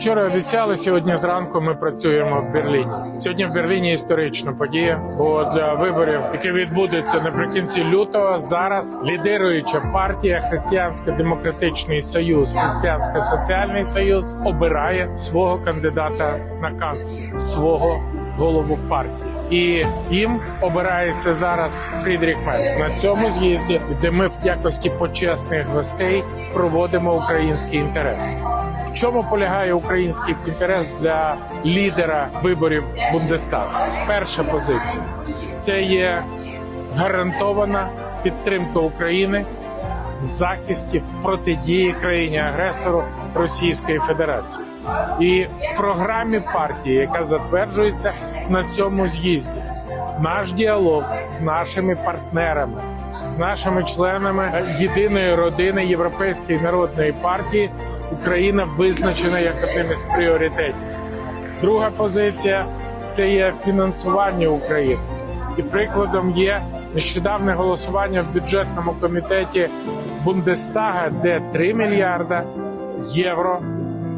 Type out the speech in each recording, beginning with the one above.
вчора обіцяли, сьогодні зранку ми працюємо в Берліні. Сьогодні в Берліні історична подія, бо для виборів, які відбудуться наприкінці лютого, зараз лідируюча партія Християнсько-демократичний союз, Християнсько-соціальний союз обирає свого кандидата на канцлера, свого голову партії. І їм обирається зараз Фрідріх Мерц на цьому з'їзді, де ми в якості почесних гостей проводимо український інтерес. В чому полягає український інтерес для лідера виборів Бундестаг? Перша позиція це є гарантована підтримка України в захисті в протидії країні агресору Російської Федерації. І в програмі партії, яка затверджується на цьому з'їзді, наш діалог з нашими партнерами, з нашими членами єдиної родини Європейської народної партії, Україна визначена як одним із пріоритетів. Друга позиція це є фінансування України. І прикладом є нещодавне голосування в бюджетному комітеті Бундестага, де 3 мільярда євро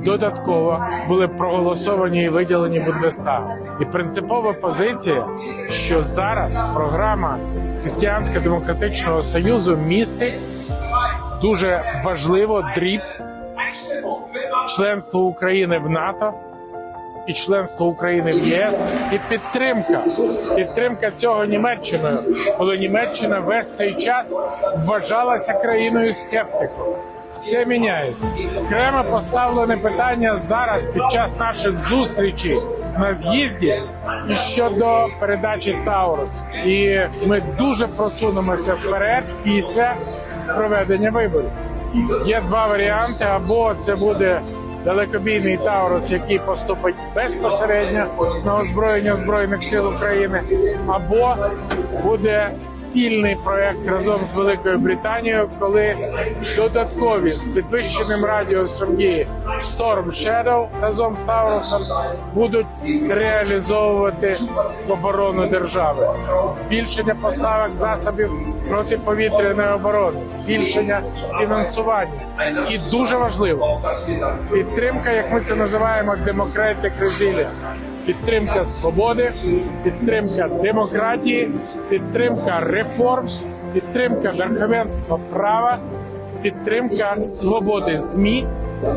додатково були проголосовані і виділені Бундестагу. І принципова позиція, що зараз програма Християнсько-демократичного союзу містить дуже важливо дріб членство України в НАТО і членство України в ЄС, і підтримка підтримка цього Німеччиною, коли Німеччина весь цей час вважалася країною скептиком. Все міняється. Окремо поставлене питання зараз під час наших зустрічей на з'їзді щодо передачі Таурус. І ми дуже просунемося вперед після проведення виборів. Є два варіанти: або це буде далекобійний Таурус, який поступить безпосередньо на озброєння збройних сил України, або буде спільний проект разом з Великою Британією, коли додаткові з підвищеним радіусом дії Storm Shadow разом з Таурусом будуть реалізовувати оборону держави, збільшення поставок засобів протиповітряної оборони, збільшення фінансування, і дуже важливо підтримка, як ми це називаємо, democratic resilience. Підтримка свободи, підтримка демократії, підтримка реформ, підтримка верховенства права, підтримка свободи ЗМІ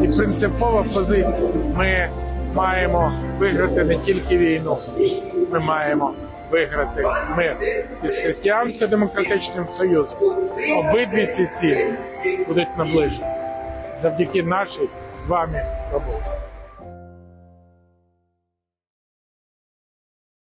і принципова позиція. Ми маємо виграти не тільки війну, ми маємо виграти мир із християнсько-демократичним союзом. Обидві ці цілі будуть наближені завдяки нашій з вами роботі.